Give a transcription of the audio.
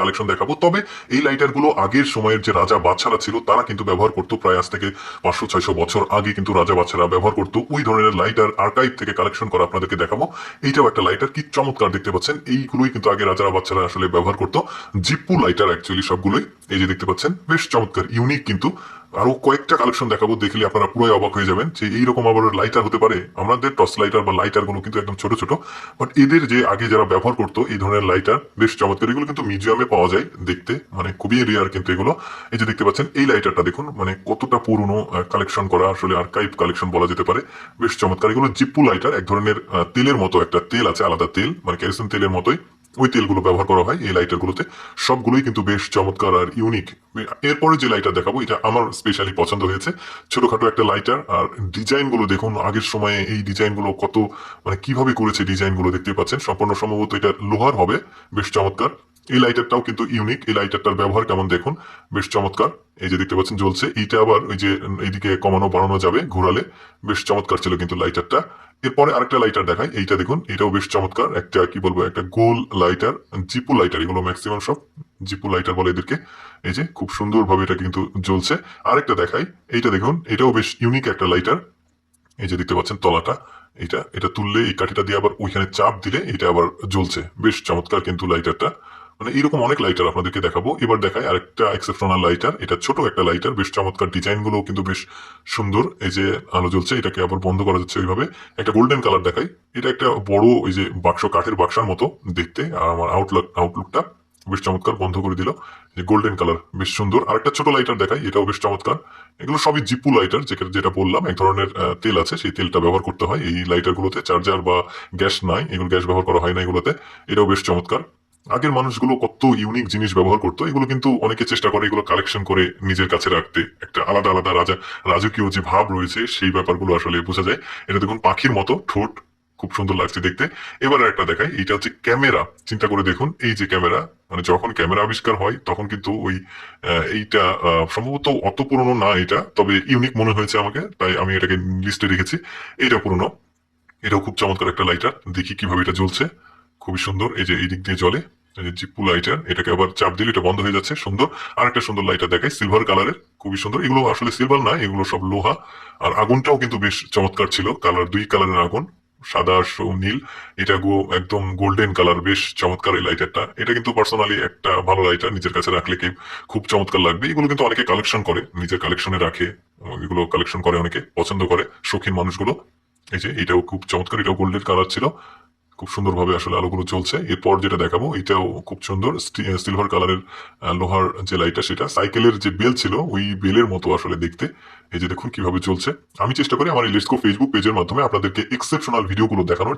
Collection দেখাবো। তবে এই লাইটারগুলো আগের সময়ের যে রাজা বাচ্চারা ছিল, তারা কিন্তু ব্যবহার করতো প্রায় আজ থেকে পাঁচশো, ছয়শো বছর আগে কিন্তু রাজা বাচ্চারা ব্যবহার করতো। ওই ধরনের লাইটার আর্কাইভ থেকে কালেকশন করা আপনাদেরকে দেখাবো। এইটাও একটা লাইটার কি চমৎকার দেখতে পাচ্ছেন? এইগুলোই কিন্তু আগে রাজারা বাচ্চারা আসলে ব্যবহার করতো। জিপ্পু লাইটার অ্যাকচুয়ালি সবগুলোই। এই যে দেখতে পাচ্ছেন, বেশ চমৎকার ইউনিক কিন্তু। আরও কয়েকটা কালেকশন দেখাবো, দেখলে আপনারা পুরোই অবাক হয়ে যাবেন যে এইরকম আবার লাইটার হতে পারে। আমাদের টর্চ লাইটার বা লাইটারগুলো কিন্তু একদম ছোট ছোট। বাট এদের যে আগে যারা ব্যবহার করতো, এই ধরনের লাইটার বেশ চমৎকার। এগুলো কিন্তু মিউজিয়ামে পাওয়া যায় দেখতে মানে খুবই রেয়ার কিন্তু এগুলো। এই যে দেখতে পাচ্ছেন, এই লাইটারটা দেখুন মানে কতটা পুরনো কালেকশন করা, আসলে আর্কাইভ কালেকশন বলা যেতে পারে। বেশ চমৎকার। এগুলো জিপ্পু লাইটার এক ধরনের তেলের মতো একটা তেল আছে, আলাদা তেল মানে কেরোসিন তেলের মতোই। ওই তেলগুলো ব্যবহার করা হয়, এই লাইটার গুলোতে সবগুলোই কিন্তু বেশ চমৎকার আর ইউনিক এরপরে যে লাইটার দেখাবো, এটা আমার স্পেশালি পছন্দ হয়েছে। ছোটখাটো একটা লাইটার আর ডিজাইনগুলো দেখুন, আগের সময়ে এই ডিজাইনগুলো কত মানে কীভাবে করেছে ডিজাইনগুলো দেখতে পাচ্ছেন? সম্পূর্ণ সম্ভবত এটা লোহার হবে, বেশ চমৎকার। এই লাইটারটাও কিন্তু ইউনিক এই লাইটারটার ব্যবহার কেমন দেখুন, বেশ চমৎকার। এই যে দেখতে পাচ্ছেন, জ্বলছে। এইটা আবার ওই যে এইদিকে কমানো বাড়ানো যাবে ঘোরালে, বেশ চমৎকার ছিল কিন্তু লাইটারটা এরপরে আরেকটা লাইটার দেখাই। এইটা দেখুন, এটাও বেশ চমৎকার। একটা, কি বলব, একটা গোল লাইটার জিপু লাইটার এগুলো ম্যাক্সিমাম সব জিপু লাইটার বলে এদেরকে। এই যে, খুব সুন্দরভাবে এটা কিন্তু জ্বলছে। আরেকটা দেখাই, এইটা দেখুন, এটাও বেশ ইউনিক একটা লাইটার এই যে, দেখতে পাচ্ছেন তলাটা, এটা এটা তুললে এই কাঠিটা দিয়ে আবার ওইখানে চাপ দিলে এটা আবার জ্বলছে। বেশ চমৎকার কিন্তু লাইটারটা মানে এরকম অনেক লাইটার আপনাদেরকে দেখাবো। এবার দেখাই আরেকটা এক্সেপশনাল লাইটার এটা ছোট একটা লাইটার বেশ চমৎকার ডিজাইনগুলো কিন্তু বেশ সুন্দর। এই যে আলো জ্বলছে, এটাকে আবার বন্ধ করা যাচ্ছে ওইভাবে। একটা গোল্ডেন কালার দেখাই। এটা একটা বড় ওই যে বাক্স, কাঠের বাক্সার মতো দেখতে। আর আমার আউটলুক আউটলুকটা বেশ চমৎকার বন্ধ করে দিল। যে গোল্ডেন কালার বেশ সুন্দর। আর একটা ছোট লাইটার দেখাই, এটাও বেশ চমৎকার। এগুলো সবই জিপু লাইটার যেটা যেটা বললাম। এক ধরনের তেল আছে, সেই তেলটা ব্যবহার করতে হয় এই লাইটার গুলোতে। চার্জার বা গ্যাস নাই, এগুলো গ্যাস ব্যবহার করা হয় না এগুলোতে। এটাও বেশ চমৎকার। আগের মানুষগুলো কত ইউনিক জিনিস ব্যবহার করতো, এগুলো কিন্তু অনেকে চেষ্টা করে, এগুলো কালেকশন করে নিজের কাছে রাখতে। একটা আলাদা আলাদা রাজা, রাজকীয় যে ভাব রয়েছে, সেই ব্যাপারগুলো আসলে বোঝা যায়। এটা দেখুন পাখির মতো, ঠোঁট খুব সুন্দর লাগছে দেখতে। এবার একটা দেখাই, এটা হচ্ছে ক্যামেরা। চিন্তা করে দেখুন, এই যে ক্যামেরা মানে যখন ক্যামেরা আবিষ্কার হয়, তখন কিন্তু ওই এইটা সম্ভবত অত পুরনো না এটা, তবে ইউনিক মনে হয়েছে আমাকে, তাই আমি এটাকে লিস্টে রেখেছি। এটা পুরনো। এটাও খুব চমৎকার একটা লাইটার দেখি কীভাবে এটা জ্বলছে। খুবই সুন্দর, এই যে এই দিক দিয়ে এই যে লাইটার এটাকে আবার চাপ দিলে এটা বন্ধ হয়ে যাচ্ছে, সুন্দর। আর একটা সুন্দর লাইটার দেখায় সিলভার কালারের খুবই সুন্দর। এগুলো আসলে সিলভার না, এগুলো সব লোহা। আর আগুনটাও কিন্তু বেশ চমৎকার ছিল, কালার, দুই কালারের আগুন, সাদা নীল। এটা গো একদম গোল্ডেন কালার বেশ চমৎকার এই লাইটারটা এটা কিন্তু পার্সোনালি একটা ভালো লাইটার নিজের কাছে রাখলে কি খুব চমৎকার লাগবে। এগুলো কিন্তু অনেকে কালেকশন করে, নিজের কালেকশনে রাখে। এগুলো কালেকশন করে অনেকে, পছন্দ করে, শৌখিন মানুষগুলো। এই যে, এটাও খুব চমৎকার, এটাও গোল্ডেন কালার ছিল। খুব সুন্দরভাবে আসলে আলোগুলো চলছে। এরপর যেটা দেখাবো, এটাও খুব সুন্দর। সিলভার কালারের লোহার যে লাইটটা সেটা সাইকেলের যে বেল ছিল, ওই বেলের মতো আসলে দেখতে। এই যে দেখুন কীভাবে চলছে। আমি চেষ্টা করি আমার এই ফেসবুক পেজের মাধ্যমে আপনাদেরকে এক্সেপশনাল ভিডিওগুলো দেখানোর।